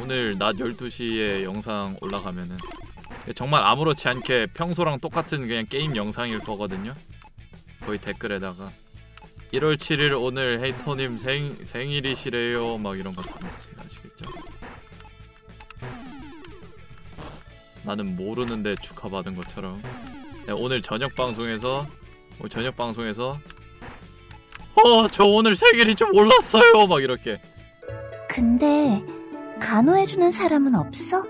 오늘 낮 12시에 영상 올라가면은 정말 아무렇지 않게 평소랑 똑같은 그냥 게임 영상일 거거든요. 거의 댓글에다가 1월 7일 오늘 헤이터님 생 생일이시래요 막 이런 거 담으세요 아시겠죠? 나는 모르는데 축하받은 것처럼 네, 오늘 저녁 방송에서 오늘 저녁 방송에서 어 저 오늘 생일인 줄 몰랐어요 막 이렇게 근데 간호해주는 사람은 없어?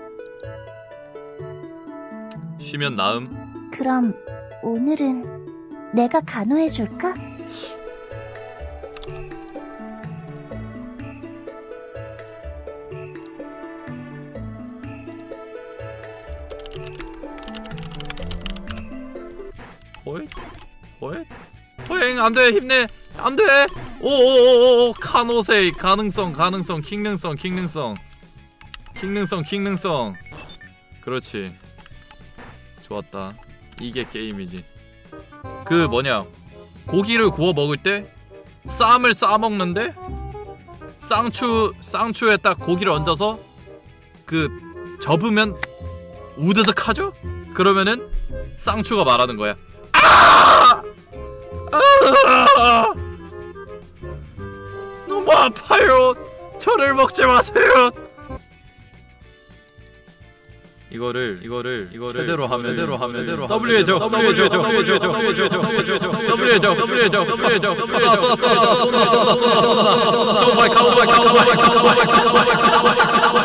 쉬면 나음. 그럼 오늘은 내가 간호해줄까? 호잇 호잇 호잉 안돼 힘내. 안돼. 오오오오 카노세이 가능성 가능성 킹능성 킹능성 킹능성 킹능성 그렇지 좋았다 이게 게임이지 그 뭐냐 고기를 구워 먹을 때 쌈을 싸 먹는데 쌍추 쌍추에 딱 고기를 얹어서 그 접으면 우드득 하죠? 그러면은 쌍추가 말하는 거야 아! 너무 아파요. 저를 먹지 마세요. 이거를 이거를 이거를 제대로 하면 제대로 하면 제대로 W에 적 W에 적 W에 적 W에 적 W에 적 W에 적 W에 적 W에 적 카우보이 카우보이 카우보이 카우보이 카우보이 모르죠.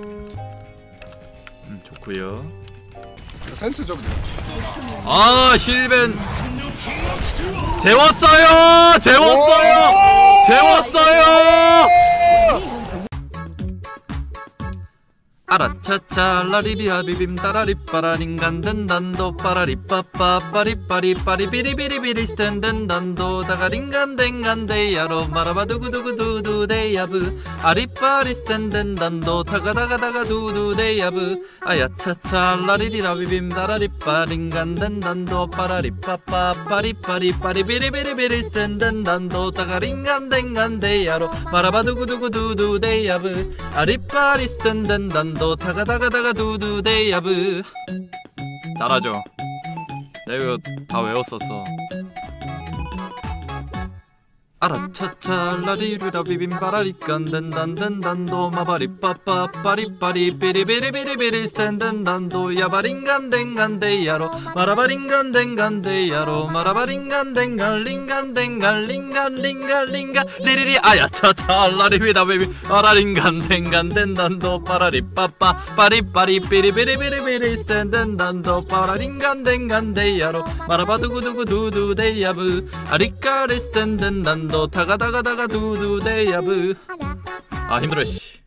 음 좋고요. 센스 좀. 아 힐벤. 재웠어요! 재웠어요! 재웠어요 아라차차 라리비아 비빔 따라리 빠라 링 간든 단도 빠라리 빠빠 빠리 빠리 빠리 비리비리비리 스탠든 단도 다가링 간댕 간데야로 마라바 두구두구두두 데야브 아리빠리 스탠든 단도 타가다가다가 두두 데야브 아야차차 라리리라 비빔 따라리 빠 링 간든 단도 빠라리 빠빠 빠리 빠리 빠리 비리비리비리 스탠든 단도 다가링 간댕 간데야로 마라바 두구두구두두 데야브 아리빠리 스탠든 단도 타가다가다가 두두 데야브 잘하죠. 내가 다 외웠었어 아라차차 라리루라 비빔바라리 깐덴단덴단도 마바리 빠빠 빠리빠리 삐리비리비리비리 스탠덴단도 야바링간댕간데야로 마라바링간댕간데야로 마라바링간댕간링간댕간링간링간링가 리리리 아야차차 라리비다 비빔 바라링간댕간덴단도 빠라리 빠빠 빠리빠리 삐리비리비리비리 스탠덴단도 빠라링간댕간데야로 마라바두구두구 두두데야브 아리까리 스탠덴단도 타가다가다가 두두데야브 아 힘들어 씨